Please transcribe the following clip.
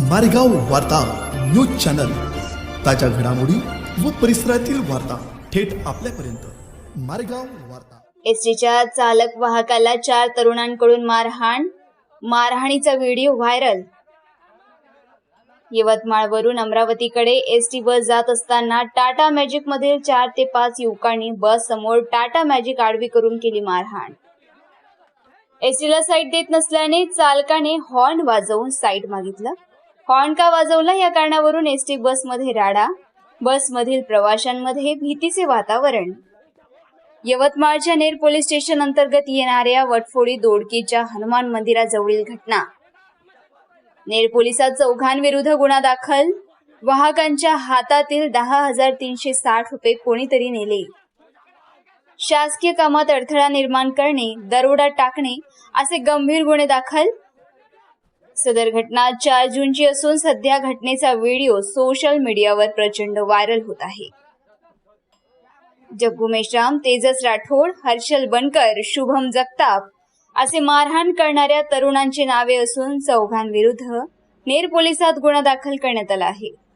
मारेगाव वार्ता news channel. ताज्या घडामोडी व परिसरातील वार्ता थेट आपल्यापर्यंत. मारेगाव वार्ता. एसटीच्या चालक वाहकाला चार तरुणांकडून मारहाण. मारहाणीचा व्हिडिओ व्हायरल. यवतमाळवरून अमरावतीकडे एसटी बस जात असताना टाटा मॅजिक मधील चार ते पाच युवकांनी बस समोर टाटा मॅजिक आडवी करून केली मारहाण. एसटीला साईट देत नसल्याने चालकाने हॉर्न वाजवून साईट मागितलं. हॉर्न का वाजवला? या कारणावरून एसटी बसमध्ये राडा बसमधील प्रवाशांमध्ये भीतीचे वातावरण. यवतमाळच्या नेर पोलीस स्टेशन अंतर्गत येणाऱ्या वटफोडी दोडकीच्या हनुमान मंदिराजवळील घटना. नेर पोलिसात चौघांविरुद्ध गुन्हा दाखल. वाहकांच्या हातातील दहा हजार तीनशे साठ रुपये कोणीतरी नेले. शासकीय कामात अडथळा निर्माण करणे दरोडा टाकणे असे गंभीर गुन्हे दाखल. सदर घटना चार जूनची असून सध्या घटनेचा व्हिडिओ सोशल मीडियावर प्रचंड व्हायरल होत आहे. जग्गू मेश्राम तेजस राठोड हर्षल बनकर शुभम जगताप असे मारहाण करणाऱ्या तरुणांची नावे असून चौघांविरुद्ध नेर पोलिसात गुन्हा दाखल करण्यात आला आहे.